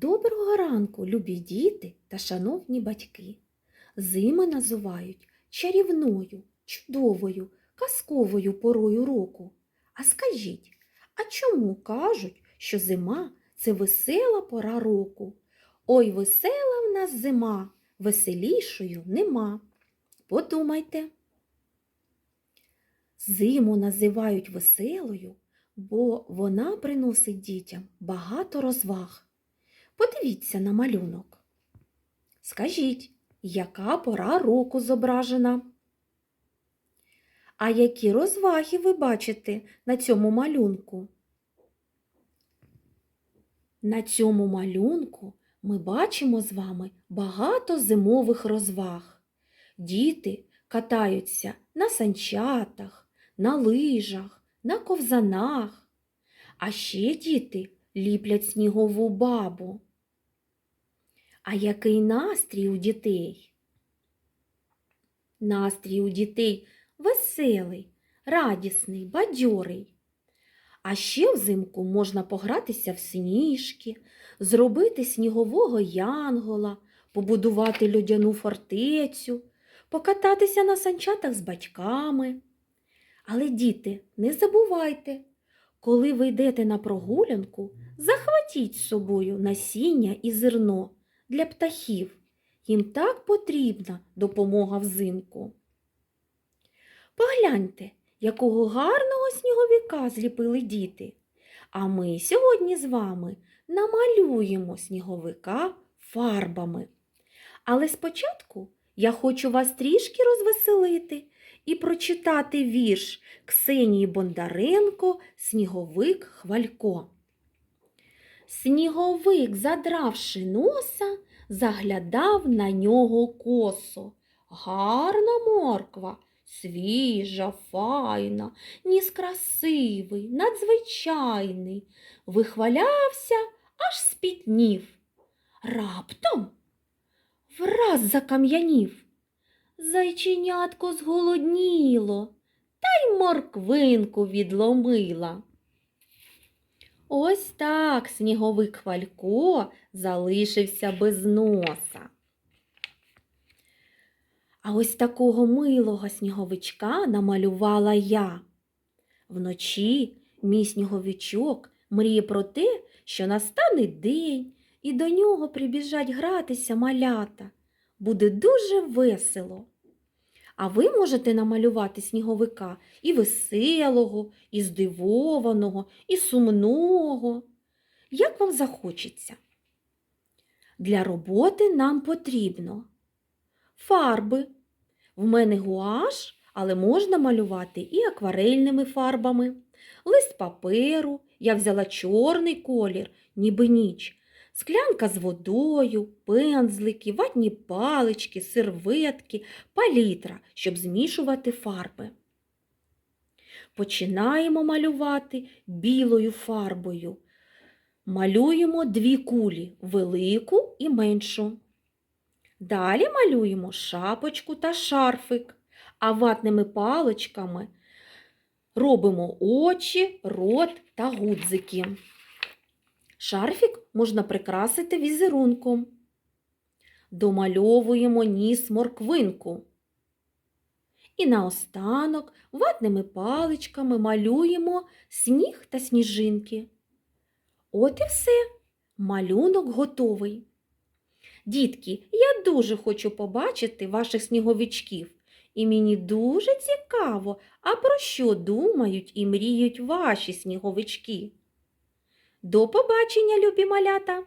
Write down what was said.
Доброго ранку, любі діти та шановні батьки. Зими називають чарівною, чудовою, казковою порою року. А скажіть, а чому кажуть, що зима це весела пора року? Ой, весела в нас зима, веселішою нема. Подумайте. Зиму називають веселою, бо вона приносить дітям багато розваг. Подивіться на малюнок. Скажіть, яка пора року зображена? А які розваги ви бачите на цьому малюнку? На цьому малюнку ми бачимо з вами багато зимових розваг. Діти катаються на санчатах, на лижах, на ковзанах. А ще діти ліплять снігову бабу. А який настрій у дітей? Настрій у дітей веселий, радісний, бадьорий. А ще взимку можна погратися в сніжки, зробити снігового янгола, побудувати льодяну фортецю, покататися на санчатах з батьками. Але, діти, не забувайте, коли ви йдете на прогулянку, захватіть з собою насіння і зерно для птахів. Їм так потрібна допомога взимку. Погляньте, якого гарного сніговика зліпили діти. А ми сьогодні з вами намалюємо сніговика фарбами. Але спочатку я хочу вас трішки розвеселити і прочитати вірш Ксенії Бондаренко Сніговик Хвалько. Сніговик, задравши носа, заглядав на нього косо. Гарна морква, свіжа, файна, ніс красивий, надзвичайний. Вихвалявся, аж спітнів. Раптом враз закам'янів. Зайченятко зголодніло, та й морквинку відломила. Ось так сніговик Хвалько залишився без носа. А ось такого милого сніговичка намалювала я. Вночі мій сніговичок мріє про те, що настане день, і до нього прибіжать гратися малята. Буде дуже весело. А ви можете намалювати сніговика і веселого, і здивованого, і сумного. Як вам захочеться? Для роботи нам потрібно фарби. В мене гуаш, але можна малювати і акварельними фарбами. Лист паперу, я взяла чорний колір, ніби ніч, склянка з водою, пензлики, ватні палички, серветки, палітра, щоб змішувати фарби. Починаємо малювати білою фарбою. Малюємо дві кулі велику і меншу. Далі малюємо шапочку та шарфик, а ватними паличками робимо очі, рот та гудзики. Шарфік можна прикрасити візерунком. Домальовуємо ніс морквинку. І наостанок ватними паличками малюємо сніг та сніжинки. От і все, малюнок готовий. Дітки, я дуже хочу побачити ваших сніговичків. І мені дуже цікаво, а про що думають і мріють ваші сніговички. До побачення, любі малята!